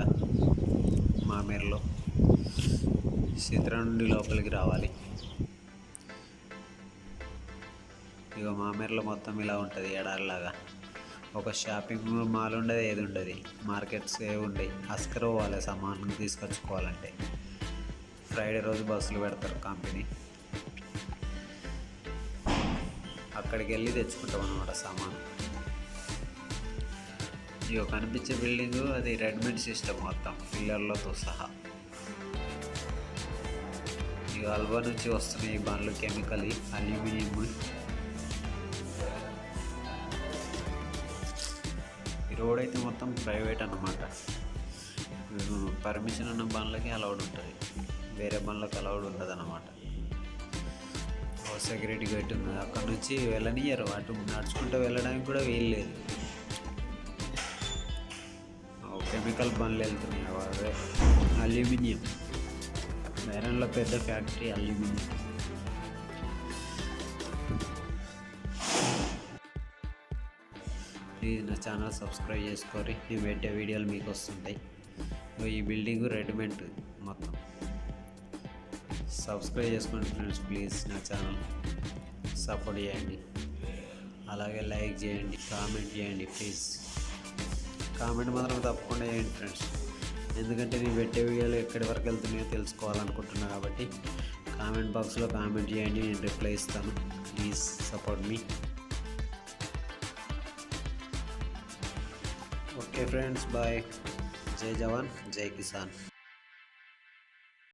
అనమాట మామేరులో. చిత్ర నుండి లోపలికి రావాలి. ఇక మామేరులో మొత్తం ఇలా ఉంటుంది ఎడారిలాగా. ఒక షాపింగ్ మాల్ ఉండదు ఏది ఉండదు? మార్కెట్స్ ఏ ఉండవు అస్కర్ పోవాలి సామాన్లు తీసుకొచ్చుకోవాలంటే. ఫ్రైడే రోజు బస్సులు పెడతారు కంపెనీ అక్కడికి వెళ్ళి తెచ్చుకుంటాం అనమాట సామాన్ ఇక కనిపించే బిల్డింగ్ అది రెడీమేడ్ సిస్టమ్ మొత్తం పిల్లర్లతో సహా. ఇక అల్వా నుంచి వస్తున్నాయి ఈ బండ్లు కెమికల్ అల్యూమినియం ఈ రోడ్ అయితే మొత్తం ప్రైవేట్ అన్నమాట. పర్మిషన్ ఉన్న బండ్లకి అలౌడ్ ఉంటుంది. వేరే బండ్లకు అలౌడ్ ఉండదు అనమాట సెక్యూరిటీ గేట్ ఉంది అక్కడ నుంచి వెళ్ళనియరు అటు నడుచుకుంటూ వెళ్ళడానికి కూడా వీలు లేదు. కెమికల్ బండ్లు వెళ్తున్నాయి అవే అల్యూమినియం. బైరన్లో పెద్ద ఫ్యాక్టరీ అల్యూమినియం. ప్లీజ్ నా ఛానల్ సబ్స్క్రైబ్ చేసుకోరి. నేను పెట్టే వీడియోలు మీకు వస్తుంటాయి. ఈ బిల్డింగ్ రెడీమేడ్ మొత్తం. సబ్స్క్రైబ్ చేసుకోండి ఫ్రెండ్స్ ప్లీజ్ నా ఛానల్. సపోర్ట్ చేయండి. అలాగే లైక్ చేయండి కామెంట్ చేయండి ప్లీజ్. కామెంట్ మాత్రం తప్పకుండా వేయండి ఫ్రెండ్స్. ఎందుకంటే నేను పెట్టే వీడియోలు ఎక్కడి వరకు వెళ్తున్నాయో తెలుసుకోవాలనుకుంటున్నా కాబట్టి కామెంట్ బాక్స్లో కామెంట్ చేయండి నేను రిప్లై ఇస్తాను. ప్లీజ్ సపోర్ట్ మీ ఓకే ఫ్రెండ్స్ బాయ్ జై జవాన్ జై కిసాన్.